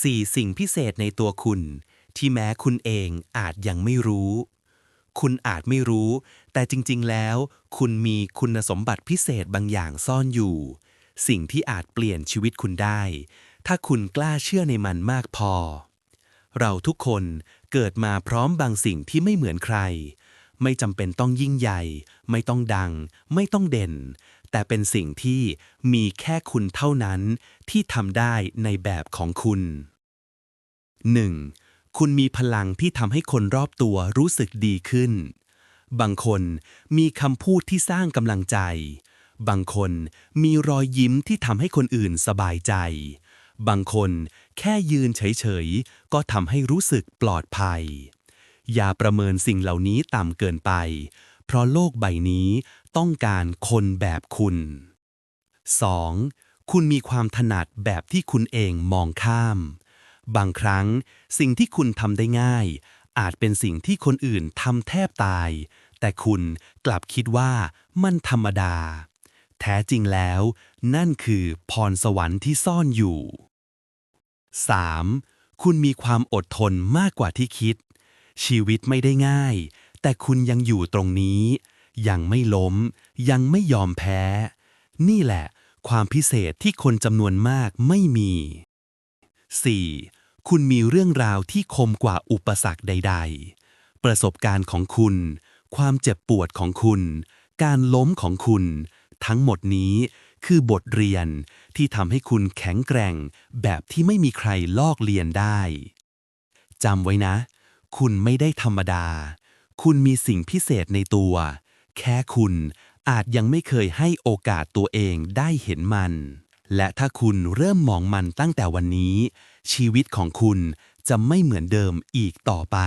4. สิ่งพิเศษในตัวคุณ ที่แม้คุณเองอาจยังไม่รู้ คุณอาจไม่รู้ แต่จริง ๆ แล้ว คุณมีคุณสมบัติพิเศษบางอย่างซ่อนอยู่ สิ่งที่อาจเปลี่ยนชีวิตคุณได้ ถ้าคุณกล้าเชื่อในมันมากพอ เราทุกคนเกิดมาพร้อมบางสิ่งที่ไม่เหมือนใคร ไม่จำเป็นต้องยิ่งใหญ่ ไม่ต้องดัง ไม่ต้องเด่น แต่เป็นสิ่งที่มีแค่คุณเท่านั้นที่ทำได้ในแบบของคุณ 1. คุณมีพลังที่ทำให้คนรอบตัวรู้สึกดีขึ้น บางคนมีคำพูดที่สร้างกำลังใจ บางคนมีรอยยิ้มที่ทำให้คนอื่นสบายใจ บางคนแค่ยืนเฉยๆ ก็ทำให้รู้สึกปลอดภัย อย่าประเมินสิ่งเหล่านี้ต่ำเกินไป เพราะโลกใบนี้ต้องการคนแบบคุณ 2. คุณมีความถนัดแบบที่คุณเองมองข้าม บางครั้งสิ่งที่คุณทำได้ง่าย อาจเป็นสิ่งที่คนอื่นทำแทบตาย แต่คุณกลับคิดว่ามันธรรมดา แท้จริงแล้ว นั่นคือพรสวรรค์ที่ซ่อนอยู่ 3. คุณมีความอดทนมากกว่าที่คิด ชีวิตไม่ได้ง่าย แต่คุณยังอยู่ตรงนี้ ยังไม่ล้ม ยังไม่ยอมแพ้ นี่แหละ ความพิเศษที่คนจำนวนมากไม่มี 4. คุณมีเรื่องราวที่คมกว่าอุปสรรคใด ๆ ประสบการณ์ของคุณ ความเจ็บปวดของคุณ การล้มของคุณ ทั้งหมดนี้คือบทเรียนที่ทำให้คุณแข็งแกร่งแบบที่ไม่มีใครลอกเลียนได้ จำไว้นะ คุณไม่ได้ธรรมดา คุณมีสิ่งพิเศษในตัว แค่คุณอาจยังไม่เคยให้โอกาสตัวเองได้เห็นมัน และถ้าคุณเริ่มมองมันตั้งแต่วันนี้ ชีวิตของคุณจะไม่เหมือนเดิมอีกต่อไป